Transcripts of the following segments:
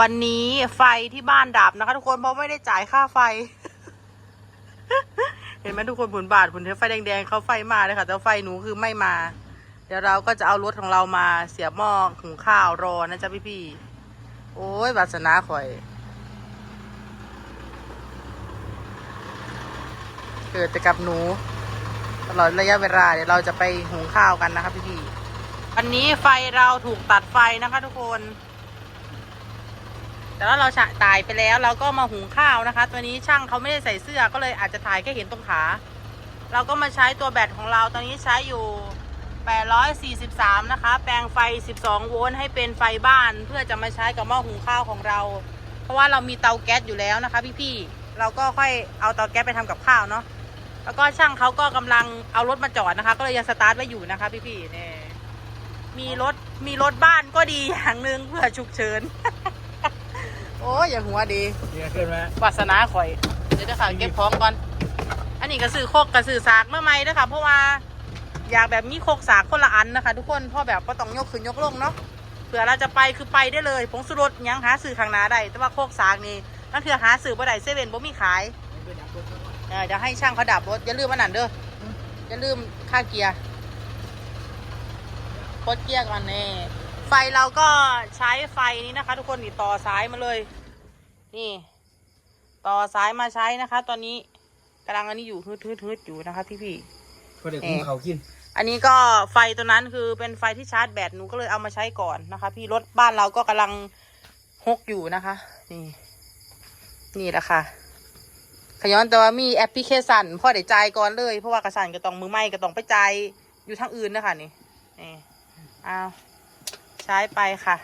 วันนี้ไฟที่บ้านดับนะคะ ทุกคนเพราะไม่ได้จ่ายค่าไฟ เห็นไหมทุกคนผลบาทผลเทไฟแดงๆเขาไฟมาเลยค่ะแต่ไฟหนูคือไม่มา เดี๋ยวเราก็จะเอารถของเรามาเสียบหม้อหุงข้าวรอนะจ๊ะพี่ๆโอ้ยวาสนาข่อยเกิดแต่กับหนูตลอดระยะเวลาเดี๋ยวเราจะไปหุงข้าวกันนะคะพี่ๆวันนี้ไฟเราถูกตัดไฟนะคะทุกคน แต่ว่าเราตายไปแล้วเราก็มาหุงข้าวนะคะ ตัวนี้ช่างเขาไม่ได้ใส่เสื้อก็เลยอาจจะถ่ายแค่เห็นตรงขา เราก็มาใช้ตัวแบตของเราตอนนี้ใช้อยู่ 843 นะคะ แปลงไฟ 12 โวลต์ให้เป็นไฟบ้าน เพื่อจะมาใช้กับหม้อหุงข้าวของเรา เพราะว่าเรามีเตาแก๊สอยู่แล้วนะคะ พี่ๆ เราก็ค่อยเอาเตาแก๊สไปทำกับข้าวเนาะ แล้วก็ช่างเขาก็กำลังเอารถมาจอดนะคะ ก็เลยยังสตาร์ทไว้อยู่นะคะพี่ๆเนี่ยมีรถมีรถบ้านก็ดีอย่างหนึ่งเพื่อฉุกเฉิน โอ้ยอย่าหัวดีเนี่ยขึ้นไหมวาสนาข่อย เดี๋ยวเด้อค่ะเก็บของก่อน อันนี้ก็ซื้อโคกกับซื้อสากมาใหม่เด้อค่ะ เพราะว่าอยากแบบมีโคกสากคนละอันนะคะ ทุกคนเพราะแบบก็ต้องยกขึ้นยกลงเนาะเผื่อเราจะไปคือไปได้เลยผงสุรสหยังหาซื้อข้างหน้าได้แต่ว่าโคกสากนี่นั่นคือหาซื้อบ่ได้เซเว่นบ่มีขายเออเดี๋ยวให้ช่างเขาดับรถอย่าลืมมันนั่นเด้ออย่าลืมค่าเกียร์กดเกียร์ก่อนแน่ ไฟเราก็ใช้ไฟนี้นะคะ ทุกคนนี่ต่อสายมาเลย นี่ ต่อสายมาใช้นะคะ ตอนนี้กำลังอันนี้อยู่ฮึดฮึดฮึดอยู่นะคะ พี่พี่ก็เด็กคุ้มเขากินๆอันนี้ก็ไฟตัวนั้นคือเป็นไฟที่ชาร์จแบตหนูก็เลยเอามาใช้ก่อนนะคะ พี่รถบ้านเราก็กำลังฮกอยู่นะคะ นี่ นี่แหละค่ะขย้อนแต่ว่ามีแอปพลิเคชันพ่อเดี๋ยวจ่ายก่อนเลยเพราะว่ากระสันก็ต้องมือไม่ก็ต้องไปจ่ายอยู่ทางอื่นนะคะนี่นี่เอา ใช้ไปค่ะ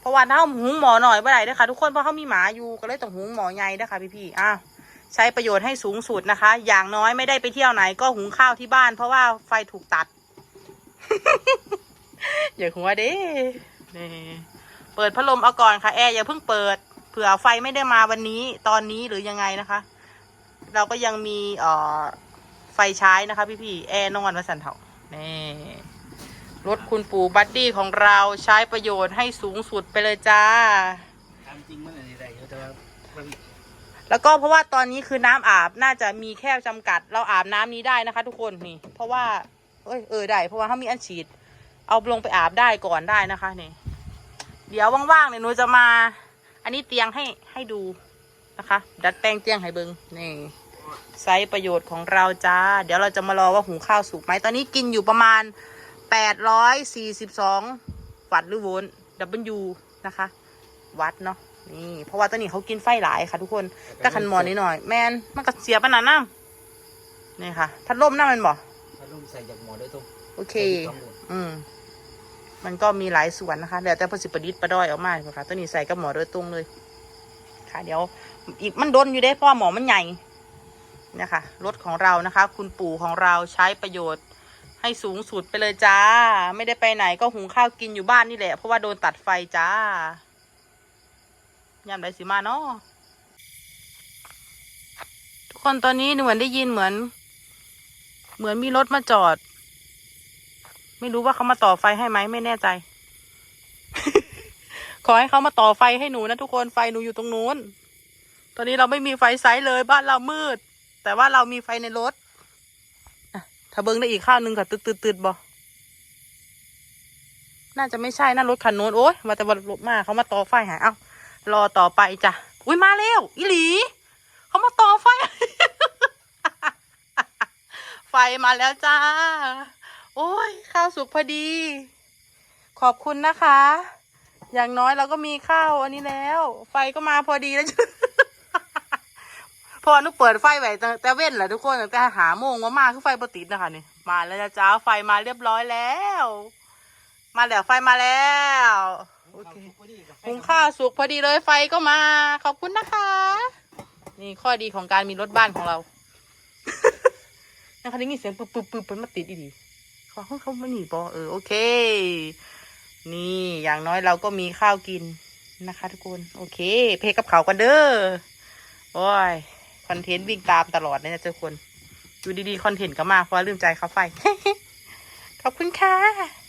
เพราะว่าถ้าหุงหมอหน่อยเมื่อไหร่นะคะทุกคนเพราะเขามีหมาอยู่ก็เลยต้องหุงหมอใหญ่นะคะพี่ๆอ้าวใช้ประโยชน์ให้สูงสุดนะคะ อย่างน้อยไม่ได้ไปเที่ยวไหน ก็หุงข้าวที่บ้าน เพราะว่าไฟถูกตัด อย่าหัวเด้นี่เปิดพัดลมเอาก่อนค่ะแอร์อย่าเพิ่งเปิด เผื่อไฟไม่ได้มาวันนี้ ตอนนี้หรือยังไงนะคะ เราก็ยังมีเอ่อไฟใช้นะคะ พี่ๆแอร์นอนมาสันเถานี่ รถคุณปู่บัดดี้ของเราใช้ประโยชน์ให้สูงสุดไปเลยจ้า ตามจริงมันอะไรได้เยอะแต่ว่ามันแล้วก็เพราะว่าตอนนี้คือน้ำอาบน่าจะมีแค่จำกัด เราอาบน้ำนี้ได้นะคะ ทุกคนนี่ เพราะว่า เอ้ยเออได้เพราะว่าเขามีอันฉีด เอาลงไปอาบได้ก่อนได้นะคะนี่ เดี๋ยวว่างๆเนี่ยหนูจะมา อันนี้เตียงให้ให้ดูนะคะ ดัดแปลงเตียงให้เบิงนี่ใช้ประโยชน์ของเราจ้า เดี๋ยวเราจะมารอว่าหุงข้าวสุกไหมตอนนี้กินอยู่ประมาณ 842 วัตต์หรือโวลต์ W นะคะ วัตต์เนาะนี่เพราะว่าตอนนี้เขากินไฟหลายค่ะทุกคนแต่ขันหมอนิดหน่อย แมนมันก็เสียปานนั้นน้ำนี่ค่ะพัดลมน้ำมันบ่ถ้าลุ่มใส่จากหมอด้วยตรงโอเค อืมมันก็มีหลายส่วนนะคะแล้วแต่ผสิประดิษฐ์ประดอยออกมาดีกว่าค่ะตัวนี้ใส่กับหมอโดยตรงเลย ค่ะ เดี๋ยว อีกมันโดนอยู่เด้เพราะว่าหมอมันใหญ่นะคะรถของเรานะคะ คุณปู่ของเราใช้ประโยชน์ ให้สูงสุดไปเลยจ้า ไม่ได้ไปไหนก็หุงข้าวกินอยู่บ้านนี่แหละ เพราะว่าโดนตัดไฟจ้ายามไดสิมาเนาะทุกคนตอนนี้เหมือนได้ยินเหมือน เหมือนมีรถมาจอด ไม่รู้ว่าเขามาต่อไฟให้ไหมไม่แน่ใจ ขอให้เขามาต่อไฟให้หนูนะทุกคนไฟหนูอยู่ตรงนู้น ตอนนี้เราไม่มีไฟไซส์เลยบ้านเรามืด แต่ว่าเรามีไฟในรถ ถ้าเบิ้งได้อีกข้าวหนึงค่ะตืดตืดตืดบอน่าจะไม่ใช่นะรถคันโน้นโอ๊ยมาแต่วันรถมาเขามาต่อไฟหาเอ้ารอต่อไปจ้ะอุ้ยมาเร็วอีหลีเขามาต่อไฟ ไฟมาแล้วจ้า โอ้ยข้าวสุกพอดี ขอบคุณนะคะ อย่างน้อยเราก็มีข้าวอันนี้แล้ว ไฟก็มาพอดีแล้ว พอนุเปิดไฟไว้แต่แต่เว้นแหละทุกคนตั้งแต่หาโมงว่ามาคือไฟปติดนะคะนี่มาแล้วนะจ้าไฟมาเรียบร้อยแล้ว มาแล้วไฟมาแล้วโอเคหุงข้าวสุกพอดีเลยไฟก็มา ขอบคุณนะคะ นี่ข้อดีของการมีรถบ้านของเรานะคะได้ยินเสียงปึ๊บปึ๊บปึ๊บมันมาติดอีดีเขาเขาเขาไม่หนีบอเออโอเค นี่อย่างน้อยเราก็มีข้าวกินนะคะ ทุกคน โอเค เพกับเขากันเด้อโอ้ย คอนเทนต์วิ่งตามตลอดเลยนะทุกคน อยู่ดีๆ คอนเทนต์ก็มาเพราะว่าลืมใจเขาไฟ ขอบคุณค่ะ